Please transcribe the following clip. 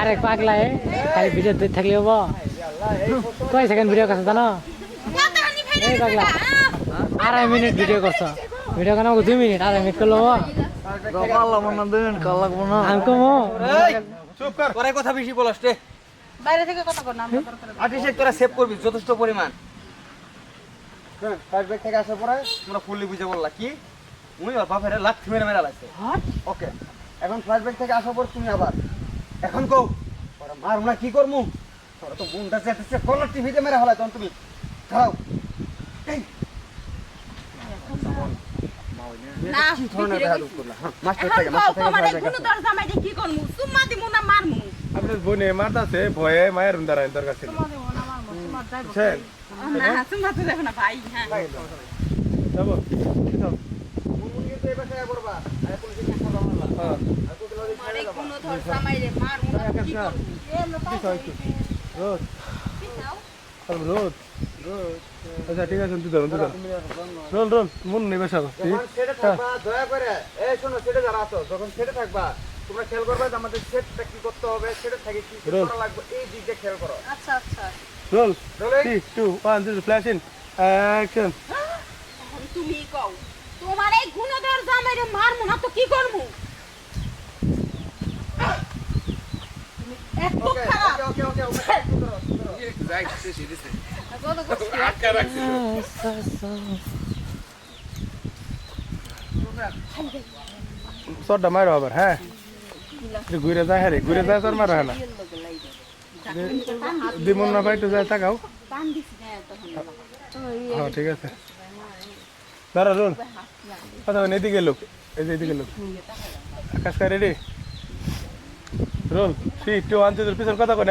আরে পাগলা এ? খালি ভিডিও দিতে থাকলে হব। কয় সেকেন্ড ভিডিও করছ জানো? এই পাগলা আড়াই মিনিট ভিডিও করছ। ভিডিও কেন দুই মিনিট আড়াই মিনিট করল হব। আমি কমো। চুপ কর। কথা বেশি বলস রে। বাইরে থেকে কথা কর না আর্টিস্ট তোরা সেভ করবি যথেষ্ট পরিমাণ। ফ্ল্যাশব্যাক থেকে আসার পরে তোমরা ফুললি বুঝে বললা কি? মুই ওর বাপের লাখ মেরে মেরে লাগছে ওকে এখন থেকে আসার পর তুমি আবার এখন কও ওরা মার না কি করমু তোরা তো বুনটা চেটেছে কলার টিভিতে মেরে হলাই তখন তুমি। এই। না, হ্যাঁ, মাস্টার এখন থেকে কও, মাস্টার থেকে তোমার এই flashback দর জামাইটা কি করমু? চুম্মা দিমু না মারমু? আপনার বোনে মারতাছে ভয়ে মায়ের দরকার ছিল। না তো না, ভাই, হ্যাঁ। যাব হ্যাঁ রোদ আচ্ছা ঠিক আছে তুই ধরুন তুই ধরুন রোল রোল মন নেই যখন দয়া করে এই শোনো সেটে যারা আছো যখন সেটে থাকবা তোমরা খেয়াল করবে আমাদের সেটটা কি করতে হবে সেটে থেকে কি করা লাগবে এই দিক দিয়ে খেয়াল করো। আচ্ছা, আচ্ছা। Roll rolling three two one zero flash in action এখন তুমি কও, তোমার এই গুণধর জামাইরে মারমু না তো কি করমু? তুমি এত ওকে খারাপ। ওকে ওকে ওকে কত কষ্ট। চটটা মারো আবার হ্যাঁ? ঘুরে যায় হ্যাঁ রে ঘুরে যায় তোর মারো হ্যাঁ না। দিমন না পাইতে যায় তাকাও। দিছি হ্যাঁ। ঠিক আছে। দাঁড়া রুন। কথা বলেন এদিকে লোক। এই যে এদিকে লোক। Akash ready roll C two one three পিছন কথা